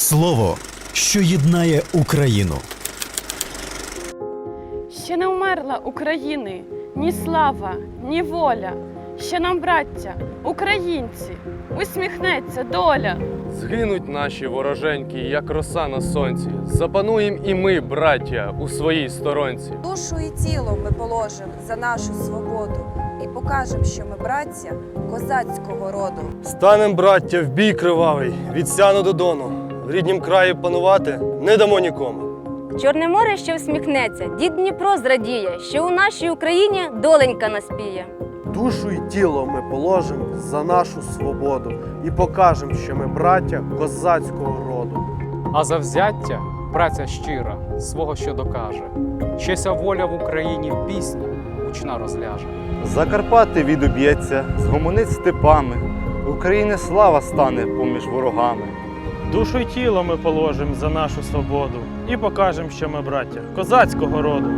Слово, що єднає Україну. Ще не вмерла України ні слава, ні воля. Ще нам, браття, українці, усміхнеться доля. Згинуть наші вороженьки, як роса на сонці. Запануєм і ми, браття, у своїй сторонці. Душу і тіло ми положимо за нашу свободу і покажемо, що ми браття козацького роду. Станем, браття, в бій кривавий, від сяну до дону. В ріднім краї панувати не дамо нікому. Чорне море ще всміхнеться, дід Дніпро зрадіє, що у нашій Україні доленька наспіє. Душу й тіло ми положимо за нашу свободу і покажемо, що ми браття козацького роду. А завзяття праця щира свого що докаже. Щеся воля в Україні в пісні гучна розляже. Закарпати відоб'ється, згомонить степами, України слава стане поміж ворогами. Душу й тіло ми положимо за нашу свободу і покажемо, що ми браття козацького роду.